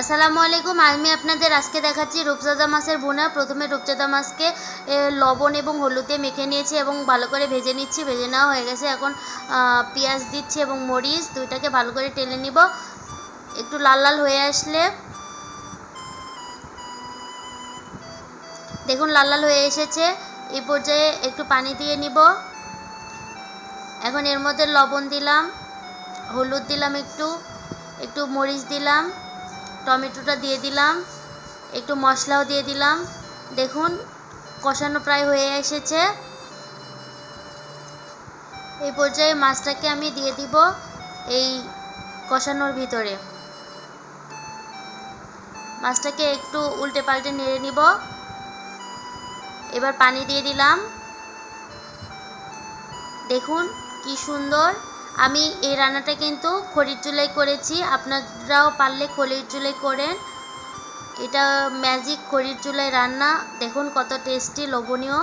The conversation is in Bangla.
আসসালামু আলাইকুম, আমি আপনাদের আজকে দেখাচ্ছি রূপচাঁদা মাছের বোনা প্রথমে রূপচাঁদা মাছকে লবণ এবং হলুদে মেখে নিয়েছি এবং ভালো করে ভেজে নিচ্ছি। ভেজে নেওয়া হয়ে গেছে এখন পেঁয়াজ দিচ্ছি এবং মরিচ, দুইটাকে ভালো করে টেলে নিব। একটু লাল লাল হয়ে আসলে, দেখুন লাল লাল হয়ে এসেছে। এই পর্যায়ে একটু পানি দিয়ে নিব। এখন এর মধ্যে লবণ দিলাম, হলুদ দিলাম একটু একটু মরিচ দিলাম। টমেটোটা দিয়ে দিলাম, একটু মশলাও দিয়ে দিলাম। দেখুন, কষানো প্রায় হয়ে এসেছে। এই পর্যায়ে মাছটাকে আমি দিয়ে দিব এই কষানোর ভিতরে। মাছটাকে একটু উল্টে পাল্টে নেড়ে নিব। এবার পানি দিয়ে দিলাম। দেখুন, কি সুন্দর। আমি এই রান্নাটা কিন্তু খড়ির চুলাই করেছি। আপনারাও পারলে খড়ির চুলাই করেন। এটা ম্যাজিক খড়ির চুলাই রান্না। দেখুন কত টেস্টি লোভনীয়।